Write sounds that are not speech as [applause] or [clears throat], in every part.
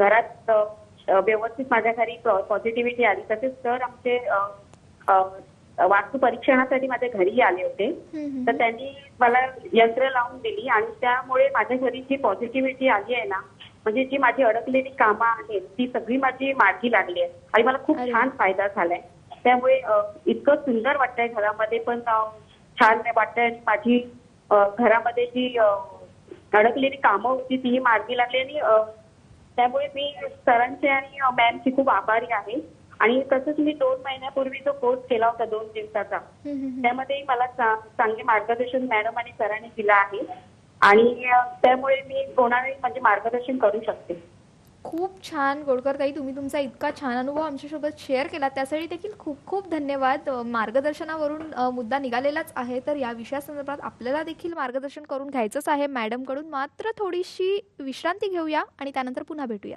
घरात व्यवस्थित माझ्या घरी पॉझिटिव्हिटी आली. तसेच सर आमचे वास्तू परीक्षणासाठी माझ्या घरी आले होते. तर त्यांनी मला यंत्र लावून दिली आणि त्यामुळे माझ्या घरी जी पॉझिटिव्हिटी आली आहे ना म्हणजे जी माझी अडकलेली कामं आहेत ती सगळी माझी मार्गी लागली आहे. आणि मला खूप. छान फायदा झालाय. त्यामुळे इतकं सुंदर वाटतंय घरामध्ये पण छान वाटतंय. आणि माझी घरामध्ये जी अडकलेली कामं होती तीही मार्गी लागली आणि त्यामुळे मी सरांचे आणि मॅमची खूप आभारी आहे. आणि तसंच मी दोन महिन्यापूर्वी जो कोर्स केला होता दोन दिवसाचा. त्यामध्ये मला चांगले मार्गदर्शन मॅडम आणि सरांनी दिलं आहे. आणि त्यामुळे मी कोणालाही म्हणजे मार्गदर्शन करू शकते. खूप छान गोडकर ताई तुम्ही तुमचा इतका छान अनुभव आमच्यासोबत शेअर केला त्यासाठी देखील खूप खूप धन्यवाद. मार्गदर्शनावरून मुद्दा निघालेलाच आहे तर या विषयासंदर्भात आपल्याला देखील मार्गदर्शन करून घ्यायचंच आहे. मॅडमकडून मात्र थोडीशी विश्रांती घेऊया आणि त्यानंतर पुन्हा भेटूया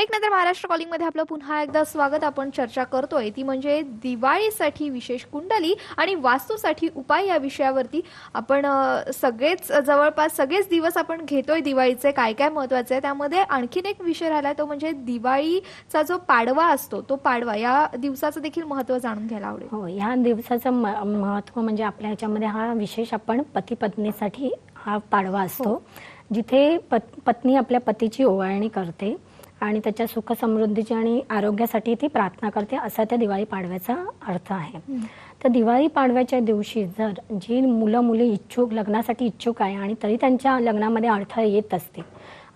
ब्रेक नंतर महाराष्ट्र कॉलिंगमध्ये आपलं पुन्हा एकदा स्वागत. आपण चर्चा करतोय. ती म्हणजे दिवाळीसाठी विशेष कुंडली आणि वास्तूसाठी उपाय या विषयावरती. आपण सगळेच जवळपास सगळेच दिवस आपण घेतोय दिवाळीचे काय काय महत्त्वाचे आहे. त्यामध्ये आणखीन एक विषय राहिला तो म्हणजे दिवाळीचा जो पाडवा असतो तो पाडवा या दिवसाचं देखील महत्त्व जाणून घ्यायला आवडेल. हो ह्या दिवसाचं म महत्त्व म्हणजे आपल्या ह्याच्यामध्ये हा विशेष आपण पती पत्नीसाठी हा पाडवा असतो. जिथे पत पत्नी आपल्या पतीची ओवाळणी करते. आणि त्याच्या सुख समृद्धीची आणि आरोग्यासाठी ती प्रार्थना करते असा त्या दिवाळी पाडव्याचा अर्थ आहे. तर दिवाळी पाडव्याच्या दिवशी जर जी मुलं मुली इच्छुक लग्नासाठी इच्छुक आहे आणि तरी त्यांच्या लग्नामध्ये अडथळे येत असतील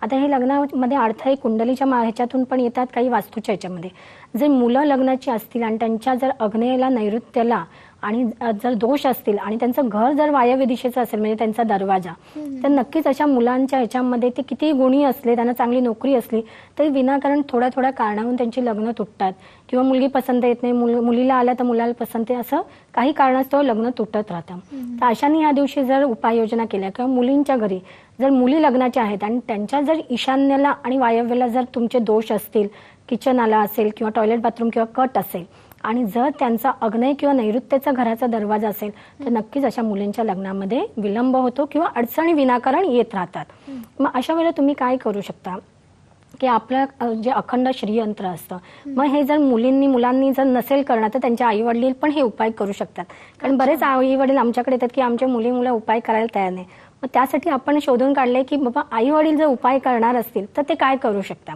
आता हे लग्नामध्ये अडथळे कुंडलीच्या ह्याच्यातून पण येतात काही वास्तूच्या ह्याच्यामध्ये. जर मुलं लग्नाची असतील आणि त्यांच्या जर अग्नेयला नैऋत्याला आणि जर दोष असतील आणि त्यांचं घर जर वायव्य दिशेचं असेल म्हणजे त्यांचा दरवाजा तर नक्कीच अशा मुलांच्या ह्याच्यामध्ये ते किती गुणी असले त्यांना चांगली नोकरी असली तरी विनाकारण थोड्या थोड्या कारणावरून त्यांची लग्न तुटतात. किंवा मुलगी पसंत येत नाही मुल मुलीला आल्या तर मुलाला पसंत आहे असं काही कारणास्तव लग्न तुटत राहतं. तर अशाने या दिवशी जर उपाययोजना केल्या किंवा मुलींच्या घरी जर मुली लग्नाच्या आहेत आणि त्यांच्या जर ईशान्येला आणि वायव्यला जर तुमचे दोष असतील किचन आला असेल किंवा टॉयलेट बाथरूम किंवा कट असेल आणि जर त्यांचा अग्नय किंवा नैऋत्याचा घराचा दरवाजा असेल तर नक्कीच अशा मुलींच्या लग्नामध्ये विलंब होतो किंवा अडचणी विनाकारण येत राहतात. मग अशा वेळेला तुम्ही काय करू शकता? की आपलं जे अखंड श्रीयंत्र असतं. मग हे जर मुलींनी मुलांनी जर नसेल करणार तर त्यांच्या आई वडील पण हे उपाय करू शकतात. कारण बरेच आई वडील आमच्याकडे येतात की आमच्या मुली मुलं उपाय करायला तयार नाही. मग त्यासाठी आपण शोधून काढले की बाबा आई वडील जर उपाय करणार असतील तर ते काय करू शकतात?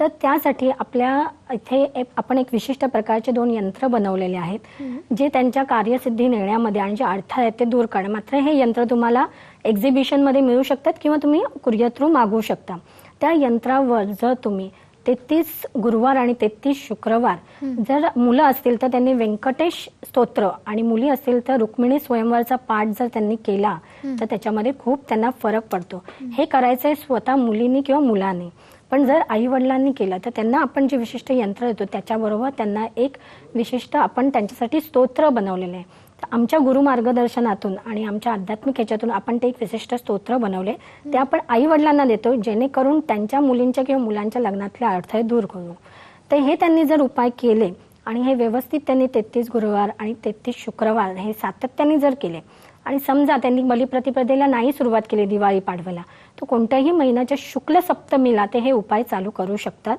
तर त्यासाठी आपल्या इथे आपण एक विशिष्ट प्रकारचे दोन यंत्र बनवलेले आहेत जे त्यांच्या कार्यसिद्धी नेण्यामध्ये आणि जे अडथळे आहेत ते दूर करणे. मात्र हे यंत्र तुम्हाला एक्झिबिशनमध्ये मिळू शकतात किंवा तुम्ही कुरिअर थ्रू मागवू शकता. त्या यंत्रावर जर तुम्ही तेहतीस गुरुवार आणि तेहतीस शुक्रवार जर मुलं असतील तर त्यांनी व्यंकटेश स्तोत्र आणि मुली असतील तर रुक्मिणी स्वयंवरचा पाठ जर त्यांनी केला तर त्याच्यामध्ये खूप त्यांना फरक पडतो. हे करायचंय स्वतः मुलींनी किंवा मुलांनी. पण जर आई वडिलांनी केलं तर त्यांना आपण जे विशिष्ट यंत्र देतो त्याच्याबरोबर त्यांना एक विशिष्ट आपण त्यांच्यासाठी स्तोत्र बनवलेलं आहे. तर आमच्या गुरु मार्गदर्शनातून आणि आमच्या आध्यात्मिक ह्याच्यातून आपण ते एक विशिष्ट स्तोत्र बनवले. ते आपण आई वडिलांना देतो जेणेकरून त्यांच्या मुलींच्या किंवा मुलांच्या लग्नातले अडथळे दूर करू. तर हे त्यांनी जर उपाय केले आणि हे व्यवस्थित त्यांनी तेहतीस गुरुवार आणि तेहतीस शुक्रवार हे सातत्याने जर केले आणि समजा त्यांनी बलिप्रतिपदेला नाही सुरुवात केली दिवाळी पाडव्याला तर कोणत्याही महिन्याच्या शुक्ल सप्तमीला ते हे उपाय चालू करू शकतात.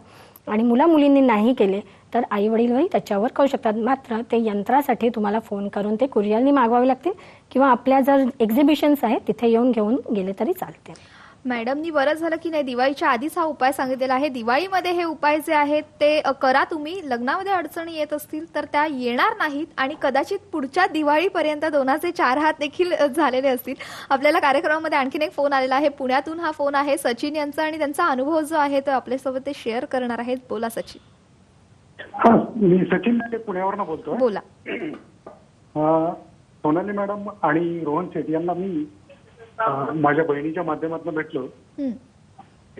आणि मुला मुलींनी नाही केले तर आई वडीलही त्याच्यावर करू शकतात. मात्र ते यंत्रासाठी तुम्हाला फोन करून ते कुरिअरनी मागवावे लागतील किंवा आपल्या जर एक्झिबिशन्स आहेत तिथे येऊन घेऊन गेले तरी चालते मॅडमनी बरं झालं की नाही दिवाळीच्या आधीच हा उपाय सांगितलेला आहे. दिवाळीमध्ये हे उपाय जे आहेत ते करा तुम्ही. लग्नामध्ये अडचणी येत असतील तर त्या येणार नाहीत आणि कदाचित पुढच्या दिवाळीपर्यंत दोनाचे चार हात देखील झालेले असतील. आपल्याला कार्यक्रमामध्ये आणखीन एक फोन आलेला आहे. पुण्यातून हा फोन आहे सचिन यांचा आणि त्यांचा अनुभव जो आहे तो आपल्यासोबत ते शेअर करणार आहेत. बोला सचिन. हा मी सचिन लाटे पुण्यावरनं बोलतोय. बोला. [clears throat] अं, सोनाली मॅडम आणि रोहन शेठ यांना मी अं, माझ्या बहिणीच्या माध्यमातून भेटलो. हम्म,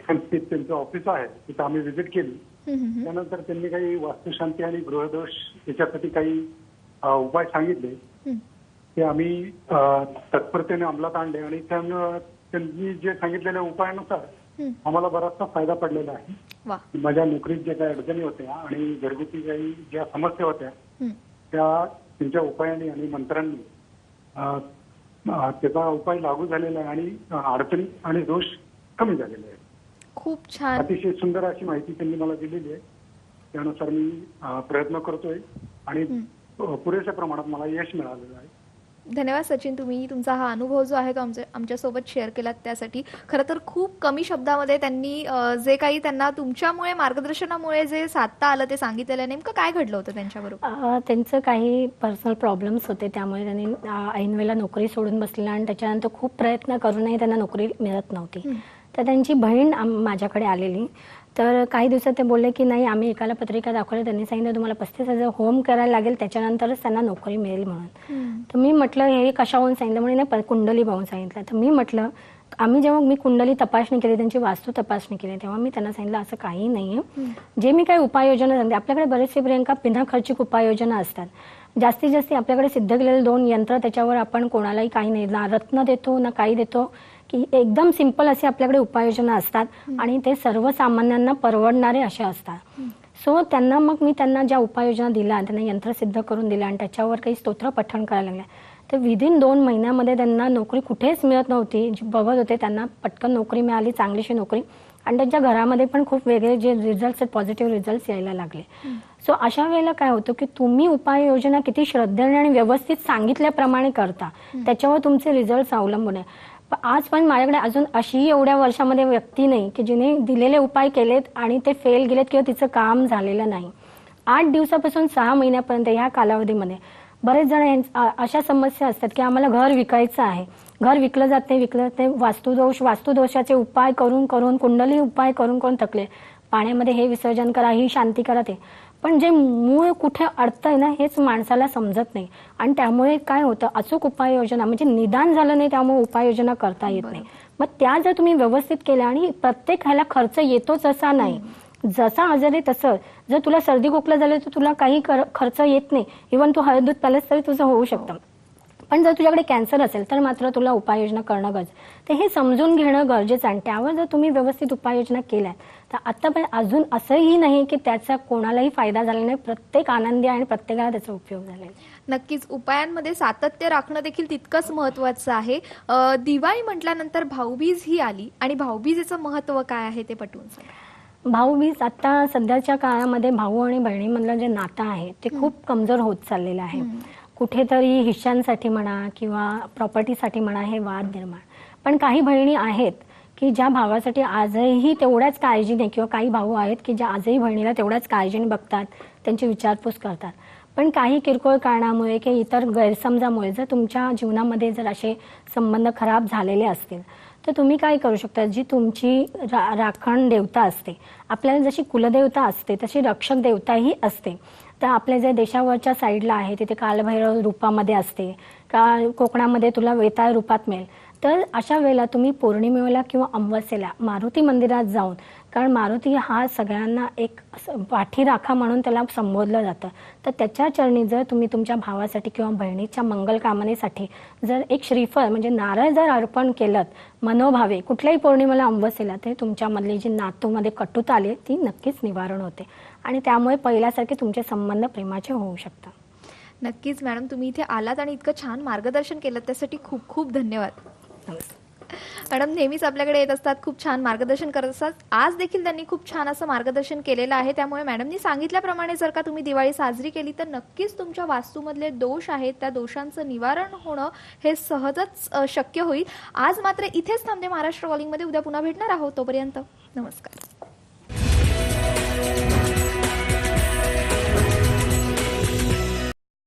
त्यांचे- त्यांचं ऑफिस आहे तिथं आम्ही व्हिजिट केली. हम्म, हम्म, त्यानंतर त्यांनी काही वास्तुशांती आणि गृहदोष याच्यासाठी काही अं, उपाय सांगितले. हम्म. ते आम्ही अं, तत्परतेने अंमलात आणले आणि त्यानं त्यांनी जे सांगितलेल्या उपायानुसार. आम्हाला बराचसा फायदा पडलेला आहे. माझ्या नोकरीत ज्या काही अडचणी होत्या आणि घरगुती काही ज्या समस्या होत्या. त्या त्यांच्या उपायाने आणि मंत्रांनी अं, त्याचा उपाय लागू झालेला आहे आणि अडचणी आणि दोष कमी झालेले आहेत. खूप छान. अतिशय सुंदर अशी माहिती त्यांनी मला दिलेली आहे. त्यानुसार मी प्रयत्न करतोय आणि पुरेशा प्रमाणात मला यश मिळालेलं आहे. धन्यवाद सचिन तुम्ही तुमचा हा अनुभव जो आहे तो आमच्या आमच्यासोबत शेअर केलात त्यासाठी. खरं तर खूप कमी शब्दामध्ये त्यांनी जे काही त्यांना तुमच्यामुळे मार्गदर्शनामुळे जे साधता आलं ते सांगितलेलं. नेमकं काय घडलं होतं त्यांच्याबरोबर? त्यांचं काही पर्सनल प्रॉब्लेम्स होते. त्यामुळे त्यांनी अ, ऐनवेळेला नोकरी सोडून बसलेला आणि त्याच्यानंतर खूप प्रयत्न करूनही त्यांना नोकरी मिळत नव्हती. तर त्यांची बहीण माझ्याकडे आलेली. तर काही दिवसात ते बोलले की नाही आम्ही एकाला पत्रिका दाखवली. त्यांनी सांगितलं तुम्हाला पस्तीस हजार होम करायला लागेल. त्याच्यानंतरच त्यांना नोकरी मिळेल म्हणून. तर मी म्हटलं हे कशाहून सांगितलं? म्हणे नाही प- कुंडली पाहून सांगितलं. तर मी म्हटलं आम्ही जेव्हा मी कुंडली तपासणी केली त्यांची वास्तू तपासणी केली तेव्हा मी त्यांना सांगितलं असं काही नाही आहे जे मी काही उपाययोजना सांगते आपल्याकडे बरेचसे प्रियंका बिना खर्चिक उपाययोजना असतात. जास्तीत जास्त आपल्याकडे सिद्ध केलेले दोन यंत्र त्याच्यावर आपण कोणालाही काही नाही ना रत्न देतो ना काही देतो की एकदम सिंपल असे आपल्याकडे उपाययोजना असतात आणि ते सर्वसामान्यांना परवडणारे असे असतात. सो त्यांना मग मी त्यांना ज्या उपाययोजना दिल्या त्यांना यंत्र सिद्ध करून दिल्या आणि त्याच्यावर काही स्तोत्र पठण करायला लागल्या. तर विदिन दोन महिन्यामध्ये त्यांना नोकरी कुठेच मिळत नव्हती. जी बघत होते त्यांना पटकन नोकरी मिळाली चांगलीशी नोकरी. आणि त्यांच्या घरामध्ये पण खूप वेगळे जे रिझल्ट पॉझिटिव्ह रिझल्ट यायला लागले. सो अशा वेळेला काय होतं की तुम्ही उपाययोजना किती श्रद्धेने आणि व्यवस्थित सांगितल्याप्रमाणे करता त्याच्यावर तुमचे रिझल्ट अवलंबून आहे. आज पण माझ्याकडे अजून अशी एवढ्या वर्षामध्ये व्यक्ती नाही की जिने दिलेले उपाय केलेत आणि ते फेल गेलेत किंवा तिचं काम झालेलं नाही. आठ दिवसापासून सहा महिन्यापर्यंत ह्या कालावधीमध्ये बरेच जण अशा समस्या असतात की आम्हाला घर विकायचं आहे. घर विकलं जात नाही विकलं जात नाही वास्तुदोष वास्तुदोषाचे उपाय करून करून कुंडली उपाय करून करून थकले. पाण्यामध्ये हे विसर्जन करा ही शांती करा ते. पण जे मूळ कुठे अडतंय ना हेच माणसाला समजत नाही. आणि त्यामुळे काय होतं? अचूक उपाययोजना म्हणजे निदान झालं नाही त्यामुळे उपाययोजना करता येत नाही. मग त्या जर तुम्ही व्यवस्थित केल्या आणि प्रत्येक ह्याला खर्च येतोच असा नाही जसा आजार आहे तसं. जर तुला सर्दी खोकला झालं तर तुला काही खर्च येत नाही. इव्हन तू हळद दूध प्यालेस तरी तुझं होऊ शकतं. पण जर तुझ्याकडे कॅन्सर असेल तर मात्र तुला उपाययोजना करणं गरज तर हे समजून घेणं गरजेचं आणि त्यावर जर तुम्ही व्यवस्थित उपाययोजना केल्या तर आता पण अजून असंही नाही की त्याचा कोणालाही फायदा झाला नाही. प्रत्येक आनंदी आणि प्रत्येकाला त्याचा उपयोग झालेला आहे. नक्कीच उपायांमध्ये सातत्य राखणं देखील तितकंच महत्वाचं आहे. दिवाळी म्हटल्यानंतर भाऊबीज ही आली. आणि भाऊबीजेचं महत्त्व काय आहे ते पटवून सांगा. भाऊबीज आता सध्याच्या काळामध्ये भाऊ आणि बहिणीमधलं जे नातं आहे ते खूप कमजोर होत चाललेलं आहे. कुठेतरी हिश्श्यांसाठी म्हणा किंवा प्रॉपर्टीसाठी म्हणा हे वाद निर्माण. पण काही बहिणी आहेत की ज्या भावासाठी आजही तेवढ्याच काळजीने किंवा काही भाऊ आहेत की ज्या आजही बहिणीला तेवढ्याच काळजीने बघतात त्यांची विचारपूस करतात. पण काही किरकोळ कारणामुळे किंवा इतर गैरसमजामुळे जर तुमच्या जीवनामध्ये जर असे संबंध खराब झालेले असतील तर तुम्ही काय करू शकता? जी तुमची रा राखण देवता असते आपल्याला जशी कुलदेवता असते तशी रक्षक देवताही असते. तर आपल्या जे देशावरच्या साईडला आहे तिथे कालभैरव रूपामध्ये असते. का कोकणामध्ये तुला वेताळ रूपात मिळेल. तर अशा वेळेला तुम्ही पौर्णिमेला किंवा अमावस्येला मारुती मंदिरात जाऊन कारण मारुती हा सगळ्यांना एक पाठीराखा म्हणून त्याला संबोधलं जातं. तर त्याच्या चरणी जर तुम्ही तुमच्या भावासाठी किंवा बहिणीच्या मंगल कामनेसाठी जर एक श्रीफळ म्हणजे नारळ जर अर्पण केलं मनोभावे कुठल्याही पौर्णिमेला अमावस्येला ते तुमच्यामधली जी नातूमध्ये कटुता आली ती नक्कीच निवारण होते. आणि त्यामुळे पहिल्यासारखे तुमचे संबंध प्रेमाचे होऊ शकतात. नक्कीच मॅडम. तुम्ही इथे आलात आणि इतकं छान मार्गदर्शन केलं त्यासाठी खूप खूप धन्यवाद. नमस्कार. मॅडम नेहमीच आपल्याकडे येत असतात खूप छान मार्गदर्शन करत असतात. आज देखील त्यांनी खूप छान असं मार्गदर्शन केलेलं आहे. त्यामुळे मॅडमनी सांगितल्याप्रमाणे जर का तुम्ही दिवाळी साजरी केली तर नक्कीच तुमच्या वास्तूमधले दोष आहेत. त्या दोषांचं निवारण होणं हे सहजच शक्य होईल. आज मात्र इथेच थांबते महाराष्ट्र कॉलिंगमध्ये. उद्या पुन्हा भेटणार आहोत तोपर्यंत. नमस्कार.